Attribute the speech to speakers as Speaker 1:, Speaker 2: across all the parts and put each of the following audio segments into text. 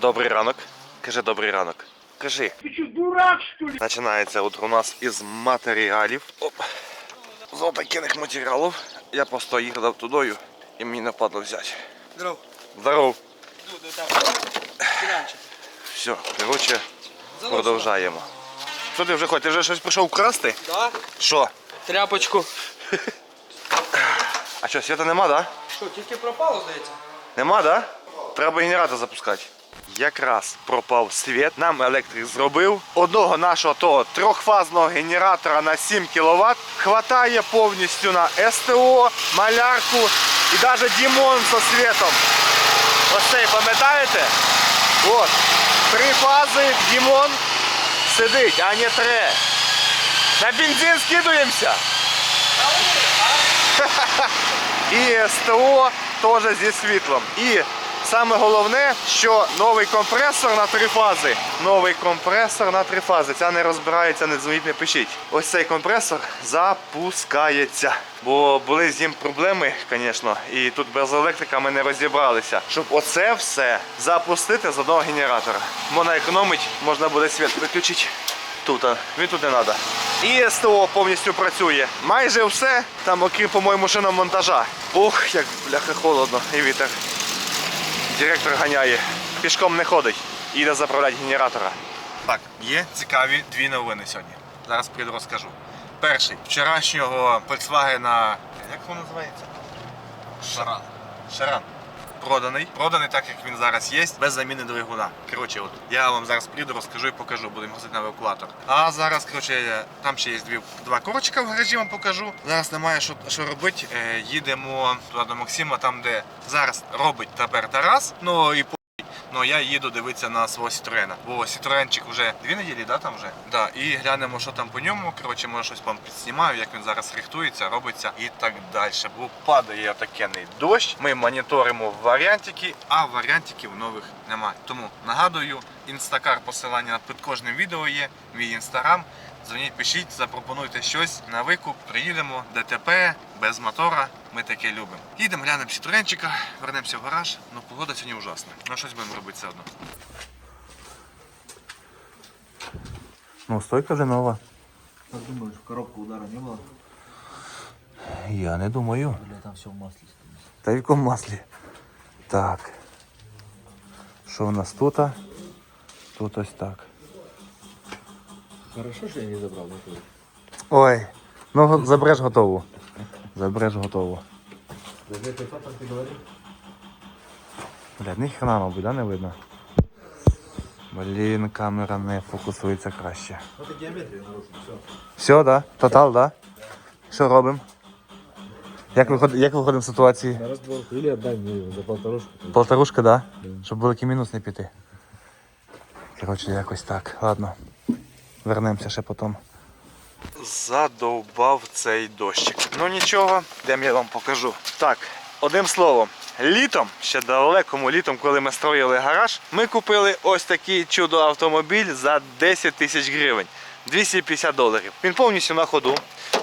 Speaker 1: Добрий ранок. Кажи добрий ранок. Кажи.
Speaker 2: Ты что, дурак, что ли?
Speaker 1: Починається утро у нас із матеріалів. Оп. З отаких матеріалів. Я просто їхав тудою і мені не впадло взяти.
Speaker 3: Здоров.
Speaker 1: Здоров. Все, коротше, продовжаємо. Що ти вже хочеш? Ти вже щось прийшов красти?
Speaker 3: Да?
Speaker 1: Що?
Speaker 3: Тряпочку.
Speaker 1: А що, свята нема, да?
Speaker 3: Що, тільки пропало, здається?
Speaker 1: Нема, да? Треба генератор запускати. Якраз пропав світ. Нам електрик зробив. Одного нашого того трьохфазного генератора на 7 кВт хватає повністю на СТО, малярку і навіть Дімон зі світом. Ось цей, пам'ятаєте? От. Три фази Дімон сидить, а не три. На бензин скидуємося. І СТО теж зі світлом. І саме головне, що новий компресор на три фази. Новий компресор на три фази. Ця не розбирається, не дзвоніть, не пишіть. Ось цей компресор запускається. Бо були з ним проблеми, звісно, і тут без електрика ми не розібралися. Щоб оце все запустити з одного генератора. Можна економить, можна буде світ виключити. Тут, він тут не треба. І СТО повністю працює. Майже все, там окрім, по-моєму, шиномонтажа. Ух, як бляха холодно і вітер. Директор ганяє. Пішком не ходить. Їде заправляти генератора. Так, є цікаві дві новини сьогодні. Зараз прийду розкажу. Перший. Вчорашнього Volkswagen, як воно називається? Шаран. Шаран. Проданий. Проданий так, як він зараз є, без заміни двигуна. Коротше, от я вам зараз прийду, розкажу і покажу, будемо гасити на евакуатор. А зараз, коротше, там ще є дві, два корочка в гаражі, вам покажу. Зараз немає що, що робити. Е, їдемо туди до Максима, там де зараз робить тепер Тарас. Ну і Ну я їду дивитися на свого Citroena. Бо Citroenчик вже дві неділі, да, там вже? Да, і глянемо, що там по ньому. Коротше, може щось вам підснімаю, як він зараз рихтується, робиться і так далі. Бо падає отакенний дощ. Ми моніторимо варіантики, а варіантиків нових немає. Тому нагадую, інстакар посилання під кожним відео є. Мій інстаграм. Дзвоніть, пишіть, запропонуйте щось на викуп. Приїдемо, ДТП, без мотора. Ми таке любимо. Їдемо, глянемо Citroenчика, вернемося в гараж. Ну погода сьогодні ужасна. Ну щось будемо робити все одно. Ну, стойка вже нова.
Speaker 4: Как думаешь, в коробку удара не было?
Speaker 1: Я не думаю.
Speaker 4: Или там все в масле стоит?
Speaker 1: Та в якому маслі. Так. Що в нас тут? Тут ось так.
Speaker 4: Хорошо, что я не забрал мотор.
Speaker 1: Ой. Ну, забереш готову. Забереш готову.
Speaker 4: За это там ты говоришь?
Speaker 1: Блядь, ні хрена, мабуть, да, не видно. Блін, камера не фокусується краще.
Speaker 4: Ну это геометрия нарушена, все.
Speaker 1: Все, да? Тотал, да? Що робимо? Як, виход... Як виходимо з ситуації?
Speaker 4: На разборку или отдай мне его за полторушку.
Speaker 1: Полторушка, да?
Speaker 4: Да.
Speaker 1: Щоб великий мінус не піти. Коротше, якось так. Ладно. Вернемося ще потім. Задовбав цей дощик. Ну нічого, йдемо я вам покажу. Так, одним словом, літом, ще далекому літом, коли ми строїли гараж, ми купили ось такий чудо автомобіль за 10 тисяч гривень. 250 доларів. Він повністю на ходу,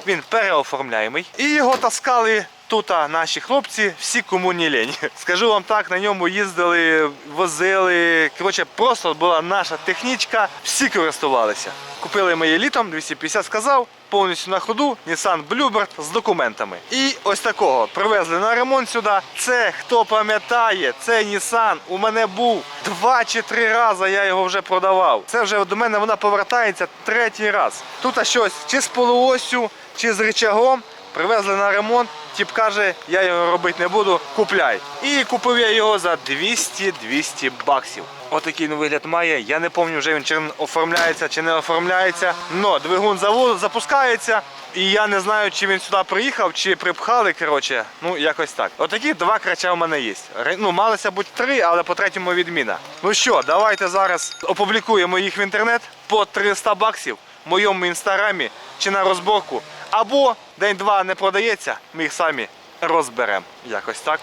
Speaker 1: він переоформляємий. І його таскали тут наші хлопці, всі кому не лень. Скажу вам так, на ньому їздили, возили. Коротше, просто була наша технічка, всі користувалися. Купили ми її літом, 250 сказав, повністю на ходу, Nissan Bluebird з документами. І ось такого привезли на ремонт сюди. Це хто пам'ятає, цей Nissan у мене був два чи три рази. Я його вже продавав. Це вже до мене вона повертається третій раз. Тут щось чи з полуосю, чи з рычагом. Привезли на ремонт, тип каже, я його робити не буду, купляй. І купив я його за 200-200 баксів. Отакий він вигляд має. Я не пам'ятаю, вже він чи оформляється, чи не оформляється. Но двигун заводу запускається. І я не знаю, чи він сюди приїхав, чи припхали. Коротше, ну якось так. Отакі два крача в мене є. Ну, малося бути три, але по третьому відміна. Ну що, давайте зараз опублікуємо їх в інтернет по 300 баксів в моєму інстаграмі чи на розборку. Або день-два не продається, ми їх самі розберемо. Якось так.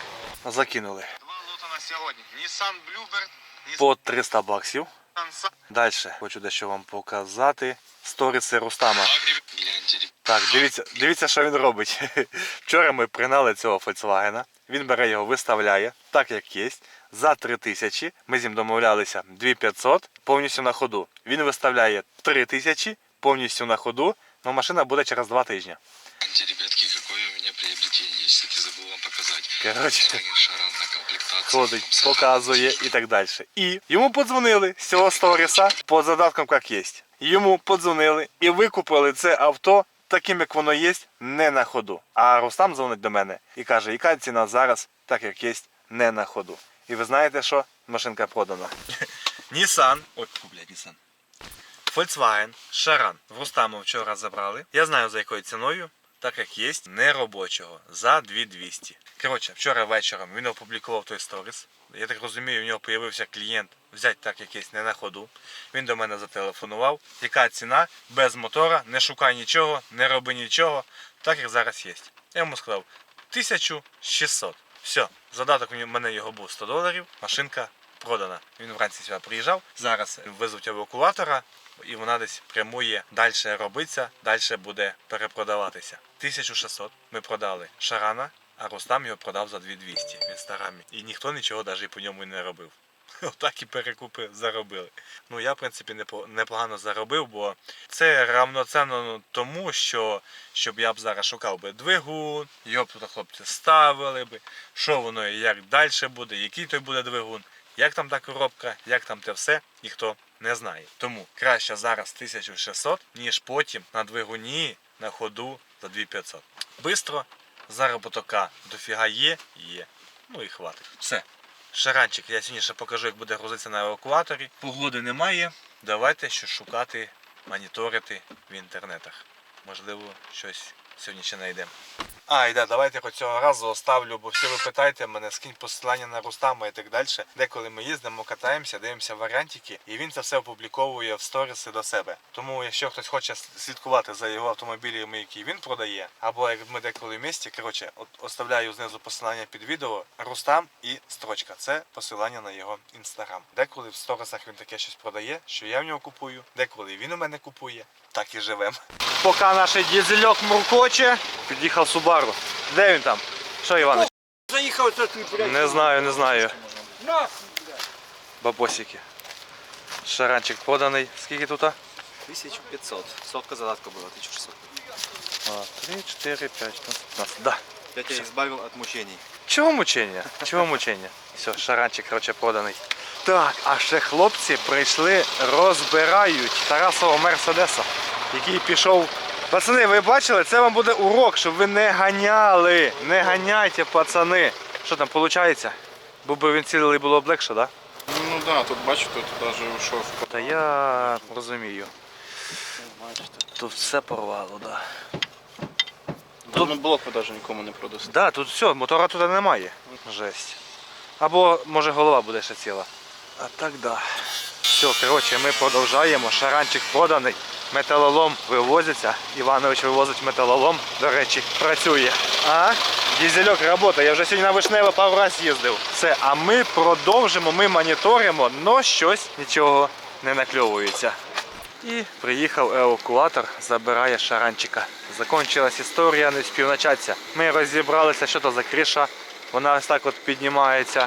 Speaker 1: Закинули. Два лота на сьогодні. Nissan Bluebird. По 300 баксів. Далі хочу дещо вам показати. Сторіси Рустама. Так, дивіться, дивіться, що він робить. Вчора ми пригнали цього Volkswagen. він бере його, виставляє, так як є. За 3 тисячі. Ми з ним домовлялися 2500 повністю на ходу. Він виставляє 3 тисячі повністю на ходу, але машина буде через 2 тижні.
Speaker 2: Ребятки, какое у меня приобретение, кстати, забыл вам показать.
Speaker 1: Короче.
Speaker 2: Шаран.
Speaker 1: Ходить, показує і так далі. І йому подзвонили з цього сторіса по задаткам, як є. Йому подзвонили і викупили це авто таким, як воно є, не на ходу. А Рустам дзвонить до мене і каже, яка ціна зараз, так як є, не на ходу. І ви знаєте що? Машинка продана. Nissan, ой, блядь, Nissan. Volkswagen Шаран в Рустаму вчора забрали. Я знаю за якою ціною, так як є неробочого за 2200. Коротше, вчора вечором він опублікував той сторіс. Я так розумію, у нього з'явився клієнт взяти так якийсь не на ходу. Він до мене зателефонував. Яка ціна без мотора, не шукай нічого, не роби нічого, так як зараз є. Я йому сказав 1600. Все, задаток у мене його був 100 доларів, машинка продана. Він вранці сюди приїжджав. Зараз везуть евакуатора, і вона десь прямує далі робиться, далі буде перепродаватися. 1600 ми продали Шарана, а Рустам його продав за 2200 в інстаграмі. І ніхто нічого навіть по ньому не робив. Отак і перекупи заробили. Ну я в принципі непогано заробив, бо це равноценно ну, тому, що щоб я б зараз шукав би двигун, його б тут хлопці ставили би, що воно і як далі буде, який той буде двигун, як там та коробка, як там те все, ніхто не знає. Тому краще зараз 1600, ніж потім на двигуні на ходу за 2500. Бистро, зароботока дофіга є, є. Ну і хватить. Все. Шаранчик, я сьогодні ще покажу, як буде грузитися на евакуаторі. Погоди немає. Давайте щось шукати, моніторити в інтернетах. Можливо, щось сьогодні ще знайдемо. А, і да, давайте хоч цього разу оставлю, бо всі ви питаєте мене, скинь посилання на Рустама і так далі. Деколи ми їздимо, катаємося, дивимося варіантики, і він це все опубліковує в сторіси до себе. Тому, якщо хтось хоче слідкувати за його автомобілями, які він продає, або як ми деколи в місті, коротше, от оставляю знизу посилання під відео Рустам і строчка. Це посилання на його інстаграм. Деколи в сторісах він таке щось продає, що я в нього купую, деколи він у мене купує. Так і живемо. Поки наш дізельок муркоче, під'їхав Субару. Де він там? Що, Іванович?
Speaker 3: Заїхав це ти, блядь.
Speaker 1: Не знаю, не знаю.
Speaker 3: Нахуй.
Speaker 1: Бабосики. Шаранчик поданий. Скільки тут?
Speaker 5: 1500. Сотка задатка была, 1600.
Speaker 1: А, 3, 4, 5, 15. Да.
Speaker 5: Я тебя избавил от мучений.
Speaker 1: Чого мучення? Чого мучення? Все, шаранчик, короче, проданий. Так, а ще хлопці прийшли, розбирають Тарасового Мерседеса, який пішов. Пацани, ви бачили, це вам буде урок, щоб ви не ганяли. Не ганяйте, пацани. Що там виходить? Був би він цілий було б легше, так? Да?
Speaker 6: Ну да, тут бачу, тут навіть ушов.
Speaker 1: Та я розумію. Тут все порвало, так. Да.
Speaker 6: Тут ну, блок ви навіть нікому не продасте.
Speaker 1: Да, тут все, мотора туди немає. Жесть. Або може голова буде ще ціла. А так да. Все, коротше, ми продовжаємо. Шаранчик проданий. Металолом вивозиться. Іванович вивозить металолом. До речі, працює. А? Дізельок працює. Я вже сьогодні на Вишневе пару раз їздив. Все, а ми продовжимо, ми моніторимо, но щось нічого не накльовується. І приїхав евакуатор, забирає шаранчика. Закончилась історія, не встиг начатися. Ми розібралися, що то за криша. Вона ось так от піднімається.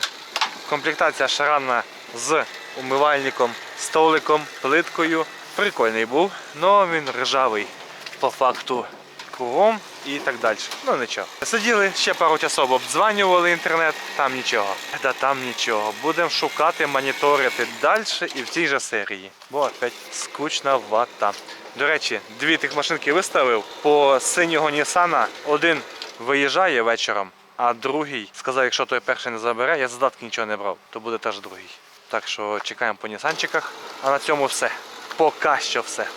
Speaker 1: Комплектація шаранна з умивальником, столиком, плиткою. Прикольний був, але він ржавий по факту кругом і так далі. Ну нічого. Сиділи ще пару часов, обдзванювали інтернет, там нічого. Та там нічого. Будемо шукати, моніторити далі і в цій же серії. Бо опять скучна вата. До речі, дві тих машинки виставив. По синього Нісана один виїжджає вечором, а другий сказав, якщо той перший не забере, я задатки нічого не брав, то буде теж другий. Так що чекаємо по Нісанчиках. А на цьому все. Поки що все.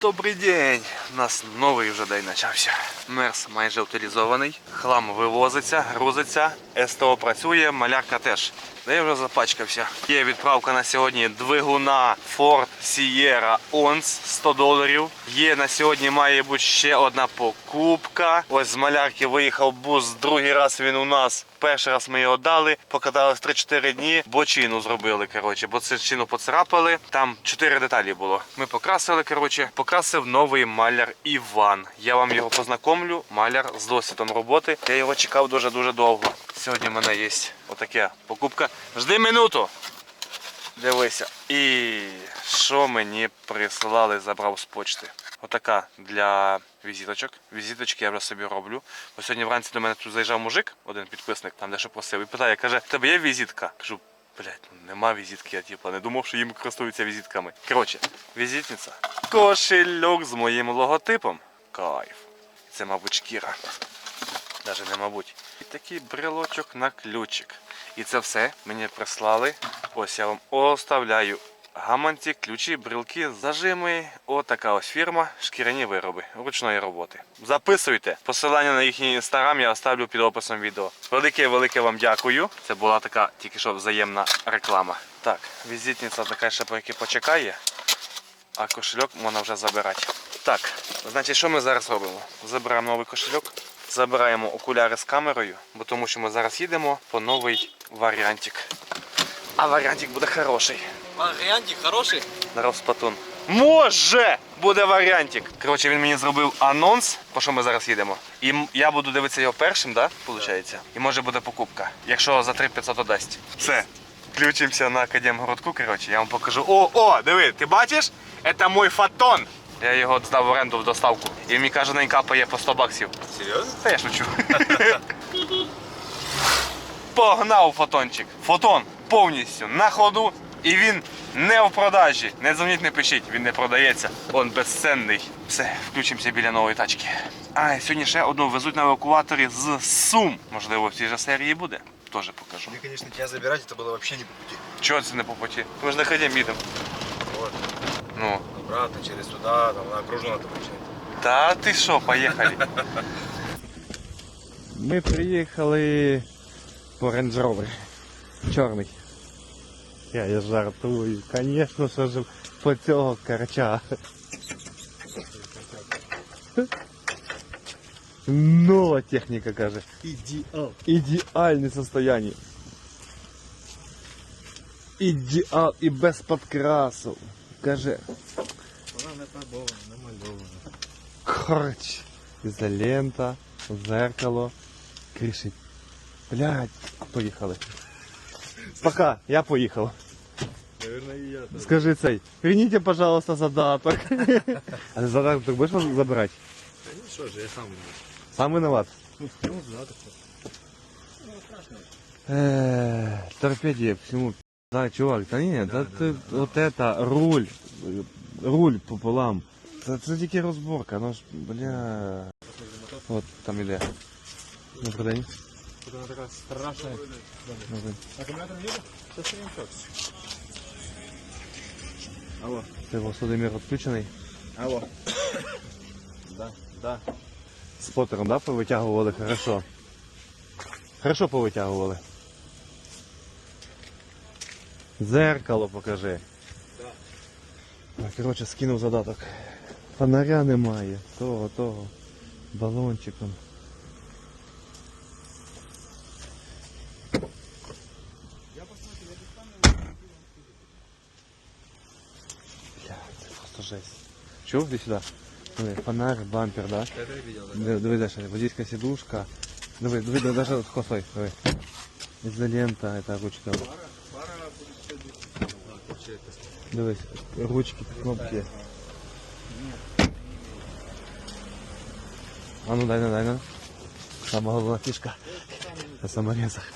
Speaker 1: Добрий день! У нас новий вже день почався. Мерс майже утилізований, хлам вивозиться, грузиться, СТО працює, малярка теж. Де я вже запачкався. Є відправка на сьогодні двигуна Ford Sierra ONS 100 доларів. Є на сьогодні має бути ще одна покупка. Ось з малярки виїхав бус, другий раз він у нас. Перший раз ми його дали, покатались 3-4 дні, бочину зробили. Коротше, бочину поцарапали. Там 4 деталі було. Ми покрасили, коротше, покрасив новий маляр Іван. Я вам його познакомлю. Маляр з досвідом роботи. Я його чекав дуже-дуже довго. Сьогодні в мене є отака покупка. Жди минуту. Дивися. І що мені присилали, забрав з почти. Отака для візиточок. Візиточки я вже собі роблю. Бо сьогодні вранці до мене тут заїжджав мужик, один підписник, там дещо просив, і питає, каже, в тебе є візитка? Кажу, блядь, ну нема візитки, я типу, не думав, що їм користуються візитками. Коротше, візитниця. Кошельок з моїм логотипом. Кайф. Це, мабуть, шкіра. Даже не мабуть. І такий брелочок на ключик. І це все мені прислали. Ось я вам оставляю гаманці, ключі, брелки, зажими. Отака ось фірма, шкіряні вироби ручної роботи. Записуйте. Посилання на їхній інстаграм я оставлю під описом відео. Велике велике вам дякую. Це була така тільки що взаємна реклама. Так, візитниця така ще поки почекає, а кошельок можна вже забирати. Так, значить, що ми зараз робимо? Забираємо новий кошельок, забираємо окуляри з камерою, бо тому що ми зараз їдемо по новий варіантик. А варіантик буде хороший.
Speaker 5: Вариантик хороший?
Speaker 1: Народ Спатун. Може буде варіантик. Коротше, він мені зробив анонс, по що ми зараз їдемо. І я буду дивитися його першим, да? Получається? І може буде покупка. Якщо за 3500 дасть. Все. Включимося на Академгородку, коротше, я вам покажу. О, о, диви, ти бачиш? Це мой фотон. Я його здав в оренду в доставку. І він мені каже, на капає по 100 баксів.
Speaker 5: Серьезно?
Speaker 1: Та я шучу. Погнав фотончик. Фотон повністю на ходу. І він не в продажі. Не дзвоніть, не пишіть, він не продається. Он безценний. Все, включимося біля нової тачки. А, і сьогодні ще одну везуть на евакуаторі з Сум. Можливо, в цій же серії буде. Теж покажу.
Speaker 5: Мне, конечно, тебя забирать, это было вообще не по пути.
Speaker 1: Чого це не по путі? Ми ж на ході їдемо.
Speaker 5: Вот.
Speaker 1: Ну.
Speaker 5: Обратно, через туда, там, на окружную надо получать.
Speaker 1: Та ти що, поїхали. Ми приїхали по Range Rover. Чорний. Я, я жартую. Звісно, що ж по цього карча. Нова техніка, каже.
Speaker 4: Идеал.
Speaker 1: Ідеальне состояние. Ідеал і без подкрасу. Каже.
Speaker 4: Вона не фарбована, намальована.
Speaker 1: Корч. Ізолента, зеркало, криші. Блядь, поїхали. Пока, я поїхав.
Speaker 4: Наверное, и я. тоже.
Speaker 1: Скажи цей, верните, пожалуйста, задаток. А ти задаток ти будеш забирати?
Speaker 4: Да ну что же, я сам.
Speaker 1: Сам виноват.
Speaker 4: Ну, ну, да, так.
Speaker 1: Э, торпедия, почему? Да, чувак, да нет, да, ты, вот это, руль, руль пополам. Це тільки розборка, ну ж, бля. От там іде. Ну, продай.
Speaker 4: Тут она такая страшная.
Speaker 1: Ну.
Speaker 4: Аккумулятор едет? Сейчас я им Алло.
Speaker 1: Його судомір відключений.
Speaker 4: Алло. Да, да.
Speaker 1: Спотером, да, повитягували? Хорошо. Хорошо повитягували. Зеркало покажи. Так, коротше, скинув задаток. Фонаря немає. Того, того. Балончиком. Бля, це просто жесть. Чув, іди сюди. Диви, Фонарь, бампер, да?
Speaker 4: Это я видел, да.
Speaker 1: Диви, диви, Даша, водійська сидушка. Диви, диви, диви, даже хосой, диви. Изолента, это ручка. Дивись, ручки, кнопки. А ну дай на, дай на. Сама головна фішка. На саморезах.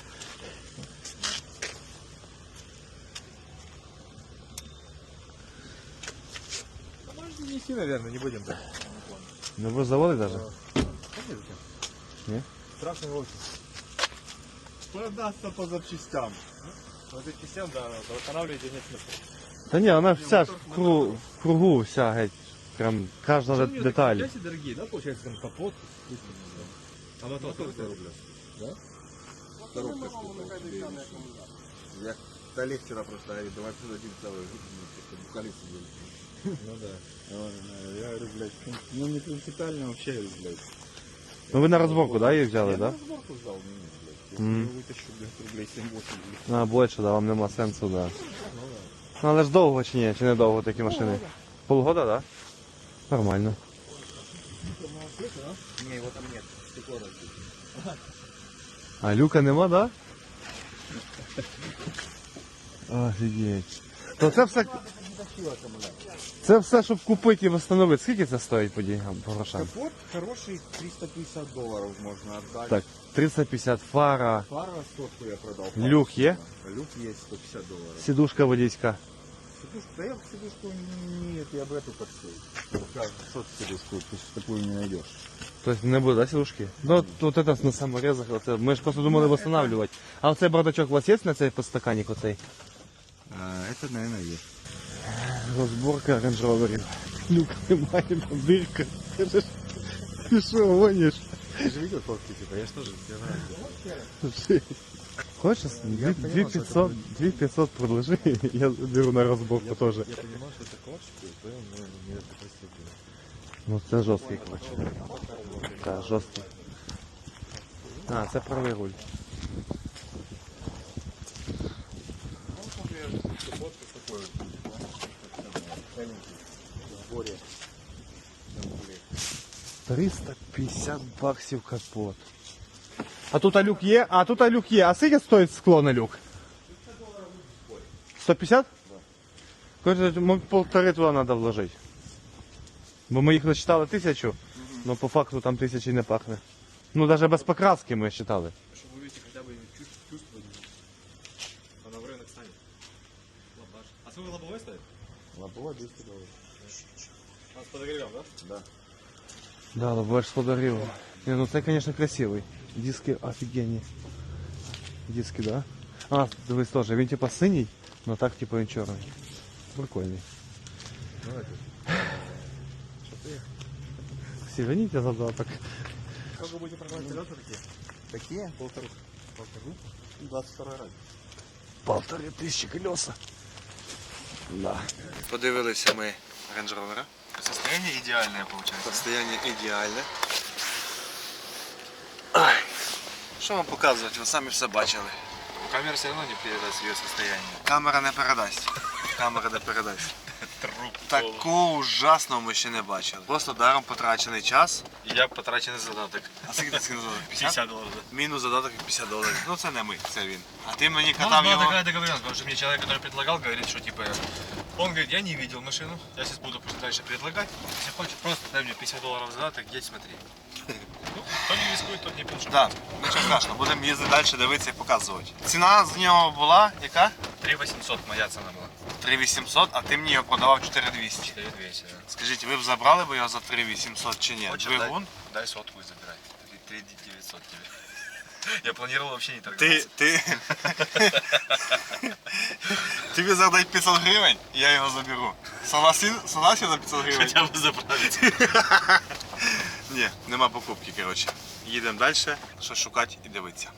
Speaker 4: Нести, наверное, не будем так.
Speaker 1: Не будеш заводити даже?
Speaker 4: Страшный очень. Продастся по запчастям. По запчастям, да, восстанавливать нет смысла.
Speaker 1: Та ні, вона вся ж в кругу, в кругу вся геть. Прям кожна де- деталь.
Speaker 4: Части дорогие, да, получается, там капот. А мотор 100 рублей. Да? Коробка Я Олег вчера просто говорит, давай продадим целый букалист Ну да. Я говорю, блядь, ну не принципиально вообще, блядь.
Speaker 1: Ну ви на розборку, да, її взяли,
Speaker 4: Я
Speaker 1: да?
Speaker 4: на разборку сдал, не, блядь.
Speaker 1: Мгм.
Speaker 4: я вытащу, блядь, рублей 7-8, блядь.
Speaker 1: А, більше, да, вам нема сенсу, да. Ну але ж довго чи ні, чи не довго такі машини? Полгода, да?
Speaker 7: Нормально.
Speaker 4: Не, его там нет. Стекло разбито.
Speaker 7: А люка нема, да? Офігеть. То це все. Це все, щоб купити і встановити. Скільки це стоїть по деньгам, по грошам?
Speaker 4: Капот хороший, 350 долларов можно отдать.
Speaker 7: Так, 350 фара,
Speaker 4: Фара сотку я продал.
Speaker 7: Люк є?
Speaker 4: Люк есть 150 долларов.
Speaker 7: сідушка водійська.
Speaker 4: Сидушку, да я сидушку нет, я бы эту подсел. Что ты сидушку, ты ж такую не найдешь.
Speaker 7: Тобто не буде, да, сідушки? Ну, от, от это на саморезах, оце. ми ж просто думали встановлювати. А оцей бардачок у вас є на цей подстаканник оцей?
Speaker 4: А, это, наверное, есть.
Speaker 7: Розборка рейндж-роверів. Люка немає, там дирка. Ти що, гониш?
Speaker 4: Ты же видел фотки, типа, я же тоже тебе
Speaker 7: Хочешь? 2500, 2500 предложи, я беру на розборку теж.
Speaker 4: Я понимал, что это классика, и понял, но не это красиво.
Speaker 7: Ну це жорсткий клач. Так, жорсткий. А, це правий руль.
Speaker 4: Горе.
Speaker 7: 350 баксів капот. А тут алюк є? А тут алюк є. А скільки стоїть скло на люк? 150? Короче, ми полтори туди треба вложити. Бо ми їх насчитали тисячу, але по факту там тисячі не пахне. Ну навіть без покраски ми считали.
Speaker 1: Чтобы вы видите хотя бы чувствовать. Она в рынок станет. Лабаш. А свой лобовой ставит?
Speaker 4: Лобовая 200 долларов.
Speaker 1: А с подогревом, да?
Speaker 7: Да, лобовой с подарил. Не, ну це, конечно, красивый. Диски офигенные. Диски, да? А, дивись теж, він типа синій, но так типа він чорний. Прикольний.
Speaker 4: Давайте.
Speaker 7: Сиганите задаток.
Speaker 4: Сколько будете продавать колеса такие? Такие? Полторы. Полторы? 22 раз.
Speaker 7: Полтори тисячі колеса. Да.
Speaker 1: Подивилися ми Range Rover. Состояние идеальное получается. Состояние идеальне. Ай. Що вам показувати? Ви самі все бачили. Камера все одно не передасть її состояние. Камера не передасть. Камера не передасть. Такого ужасного ми ще не бачили. Просто даром потрачений час.
Speaker 6: І я потрачений задаток.
Speaker 1: А скільки ти скинув задаток?
Speaker 6: 50 доларів.
Speaker 1: Мінус задаток 50 доларів. Ну це не ми, це він. А ти мені
Speaker 6: Ну,
Speaker 1: катав
Speaker 6: была
Speaker 1: його.
Speaker 6: такая договоренность, потому что мне человек, который предлагал, говорит, что типа, он говорит, я не видел машину, я сейчас буду просто дальше предлагать, если хочешь, просто дай мне 50 долларов задаток, едь смотри. Ну, кто не рискует, тот не пишет.
Speaker 1: Так, нічого страшного, будемо їздити далі, дивитися і показувати. Ціна з нього була яка?
Speaker 6: 3 800 моя цена была.
Speaker 1: 3800, а ти мені його продавав 4200.
Speaker 6: 4200, да.
Speaker 1: Скажіть, ви б забрали б його за 3800 чи ні?
Speaker 6: Хочешь,
Speaker 1: Двигун?
Speaker 6: Дай сотку и забирай. 3 900 тебе. Я планировал вообще не торговаться.
Speaker 1: Ти, ти... Тобі задай 500 гривень, і я його заберу. Согласен, согласен за 500 гривень?
Speaker 6: Хотя бы заправить.
Speaker 1: Ні, нема покупки, коротше. Їдемо далі, щось шукати і дивитися.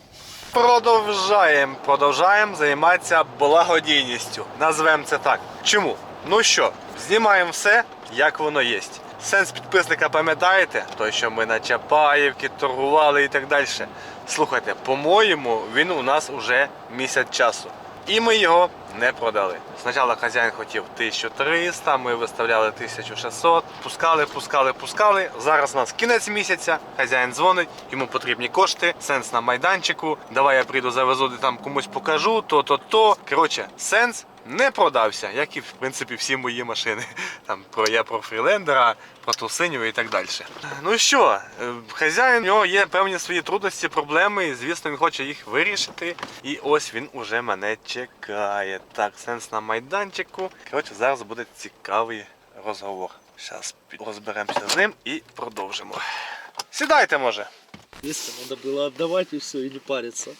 Speaker 1: Продовжаємо, продовжаємо займатися благодійністю. Назвемо це так. Чому? Ну що, знімаємо все, як воно є. Сенс підписника пам'ятаєте? Той, що ми на Чапаївки торгували і так далі. Слухайте, по-моєму, він у нас уже місяць часу. І ми його не продали. Спочатку хазяїн хотів 1300, ми виставляли 1600, пускали, пускали, пускали. Зараз у нас кінець місяця, хазяїн дзвонить, йому потрібні кошти, сенс на майданчику. Давай я прийду завезу, де там комусь покажу, то, то, то. Коротше, сенс не продався, як і в принципі всі мої машини. Там про я про фрілендера, про Тусиню і так далі. Ну що, е, хазяїн у нього є певні свої трудності, проблеми, і звісно, він хоче їх вирішити. І ось він уже мене чекає. Так, сенс на майданчику. Коротше, зараз буде цікавий розговор. Зараз розберемося з ним і продовжимо. Сідайте, може.
Speaker 8: Если надо было отдавать и все, и не париться.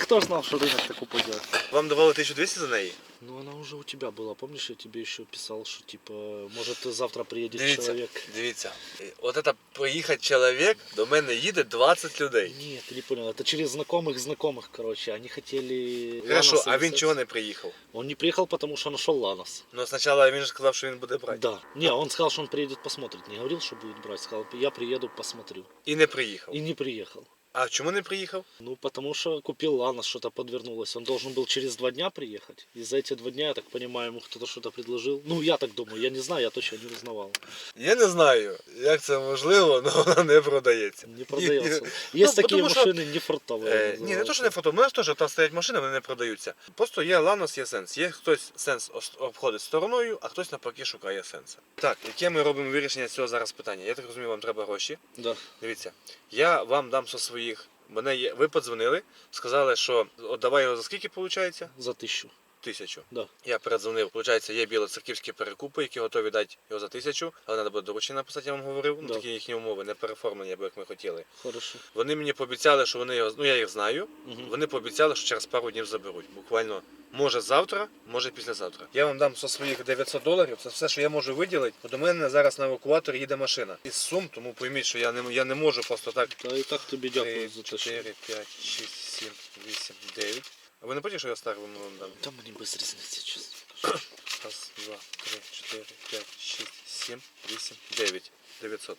Speaker 8: Кто ж знал, что рынок так упадет?
Speaker 1: Вам давали 1200 за неї?
Speaker 8: Ну она уже у тебя была, помнишь, я тебе еще писал, что типа, может завтра приедет
Speaker 1: Дивіться,
Speaker 8: человек.
Speaker 1: дивіться. От це приїхати чоловік, до мене їде 20 людей.
Speaker 8: Нет, ты не понял, это через знакомых знакомых, короче, они хотели...
Speaker 1: Хорошо,
Speaker 8: Ланоса
Speaker 1: а він
Speaker 8: взять.
Speaker 1: чого не приїхав?
Speaker 8: Он не приехал, потому что нашел Ланос.
Speaker 1: Ну спочатку він же сказав, що він буде брати.
Speaker 8: Да. Не, он сказал, что он приедет посмотрит. Не говорил, что будет брать. Сказал, я приеду, посмотрю.
Speaker 1: І не приїхав.
Speaker 8: И не приехал.
Speaker 1: А чому не приїхав?
Speaker 8: Ну, потому что купил Ланос, что-то подвернулось. Он должен был через два дня приехать. И за эти два дня, я так понимаю, ему кто-то что-то предложил. Ну, я так думаю, я не знаю, я точно не узнавал.
Speaker 1: Я не знаю, як це можливо, але вона не продається.
Speaker 8: Не продается.
Speaker 1: Ну,
Speaker 8: Есть такие
Speaker 1: потому что,
Speaker 8: машины не фартовые.
Speaker 1: Е, ні, не то, що не фото, у мене теж там стоять машини, вони не продаються. Просто є Ланос, є сенс. Є хтось сенс ос- обходить стороною, а хтось навпаки шукає сенса. Так, яке ми робимо вирішення цього зараз питання? Я так розумію, вам треба гроші.
Speaker 8: Да.
Speaker 1: Дивіться, я вам дам со своїх. Мене є. Ви подзвонили, сказали, що от давай його за скільки виходить?
Speaker 8: За тысячу.
Speaker 1: Тисячу.
Speaker 8: Да.
Speaker 1: Я передзвонив. Получається, є білоцерківські перекупи, які готові дати його за тисячу, але треба буде доручення написати, я вам говорив. Ну такі їхні умови, не переформлені, або як ми хотіли.
Speaker 8: Хорошо.
Speaker 1: Вони мені пообіцяли, що вони його, ну я їх знаю.
Speaker 8: Мгм.
Speaker 1: Вони пообіцяли, що через пару днів заберуть. Буквально, може завтра, може післязавтра. Я вам дам со своїх 900 доларів. Це все, що я можу виділити. Бо до мене зараз на евакуатор їде машина. Із сум, тому пойміть, що я не, я не можу просто так.
Speaker 8: Да и так тобі дякую
Speaker 1: 3,
Speaker 8: за те, що...
Speaker 1: 4, 5, 6, 7, 8, 9. А ви не потім, що я старий вам дам?
Speaker 8: Та мені без різниці, чесно.
Speaker 1: Раз, два, три, чотири, п'ять, шість, сім, вісім, дев'ять. 900.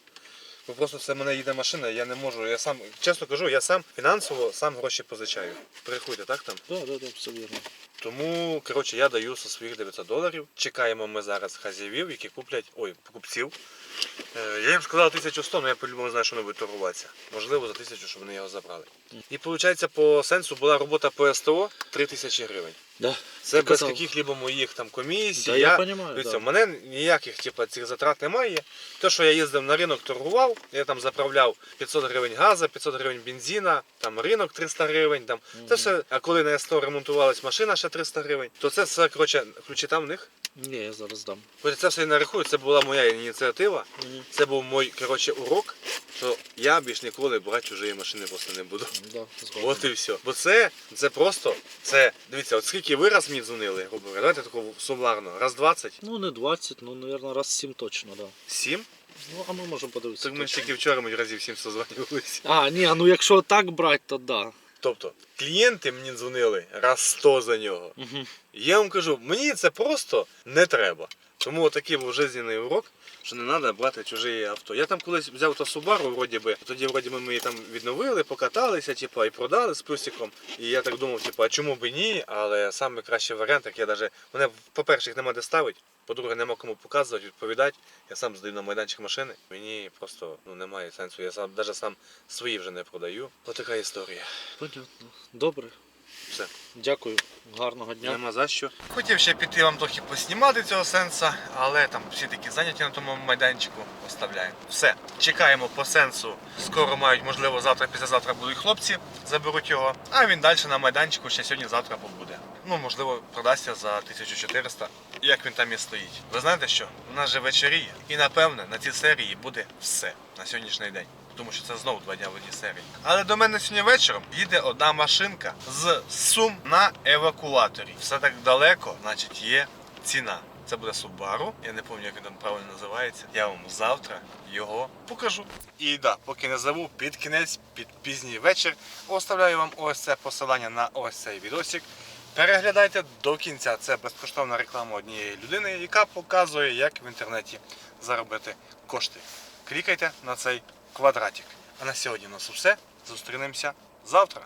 Speaker 1: Бо просто це в мене їде машина, я не можу. Я сам, чесно кажу, я сам фінансово сам гроші позичаю. Переходьте, так там?
Speaker 8: Да, да, да, все вірно.
Speaker 1: Тому, коротше, я даю со своїх 900 доларів. Чекаємо ми зараз хазяївів, які куплять, ой, покупців. Е, Я їм сказав 1100, але я по-любому знаю, що вони будуть торгуватися. Можливо, за 1000, щоб вони його забрали. І виходить, по сенсу була робота по СТО 3000 гривень.
Speaker 8: Да.
Speaker 1: Це без яких-либо моїх там комісій.
Speaker 8: Да, я понімаю,
Speaker 1: дивіться,
Speaker 8: да.
Speaker 1: в мене ніяких типу, цих затрат немає. Те, що я їздив на ринок, торгував, я там заправляв 500 гривень газу, 500 гривень бензина, там ринок 300 гривень. Там. Це все, а коли на СТО ремонтувалась машина ще 300 гривень, то це все, коротше, ключі там в них.
Speaker 8: Ні, я зараз дам.
Speaker 1: Ось Це все я не рахую, це була моя ініціатива.
Speaker 8: Мгм.
Speaker 1: Це був мій коротше, урок, що я більш ніколи брати чужі машини просто не буду.
Speaker 8: Да, згоден.
Speaker 1: От і все. Бо це, це просто, це, дивіться, от скільки ви раз мені дзвонили, грубо говоря, давайте тако сумарно, раз 20,
Speaker 8: Ну, не 20, ну, наверное, раз 7 точно, да.
Speaker 1: 7.
Speaker 8: Ну, а ми можемо подивитися.
Speaker 1: Так ми ж
Speaker 8: точно.
Speaker 1: тільки вчора ми разів 7 созванювалися.
Speaker 8: А, ні, а ну якщо так брати, то да.
Speaker 1: Тобто, клієнти мені дзвонили раз 100 за нього.
Speaker 8: Угу.
Speaker 1: Я вам кажу, мені це просто не треба. Тому такий був жизненний урок, що не треба брати чужі авто. Я там колись взяв то Subaru, вроді би, тоді вроді ми її там відновили, покаталися, типу, і продали з плюсиком. І я так думав, типу, а чому б і ні? Але найкращий варіант, як я даже. Мене, по-перше, їх нема де ставити, по-друге, нема кому показувати, відповідати. Я сам здаю на майданчик машини. Мені просто ну, немає сенсу. Я сам навіть сам свої вже не продаю. Ось така історія.
Speaker 8: Понятно. Добре.
Speaker 1: Все.
Speaker 8: Дякую. Гарного дня.
Speaker 1: Нема за що. Хотів ще піти вам трохи поснімати цього сенса, але там всі такі зайняті на тому майданчику. Оставляємо. Все, чекаємо по сенсу. Скоро мають, можливо, завтра, післязавтра будуть хлопці, заберуть його. А він далі на майданчику ще сьогодні-завтра побуде. Ну, можливо, продасться за 1400, як він там і стоїть. Ви знаєте що? У нас же вечеріє. І напевне на цій серії буде все на сьогоднішній день. Тому що це знову два дня в одній серії. Але до мене сьогодні вечором їде одна машинка з Сум на евакуаторі. Все так далеко, значить, є ціна. Це буде Subaru. Я не пам'ятаю, як він там правильно називається. Я вам завтра його покажу. І да, поки не забув, під кінець, під пізній вечір, оставляю вам ось це посилання на ось цей відосик. Переглядайте до кінця. Це безкоштовна реклама однієї людини, яка показує, як в інтернеті заробити кошти. Клікайте на цей квадратик. А на сьогодні у нас все. Зустрінемося завтра.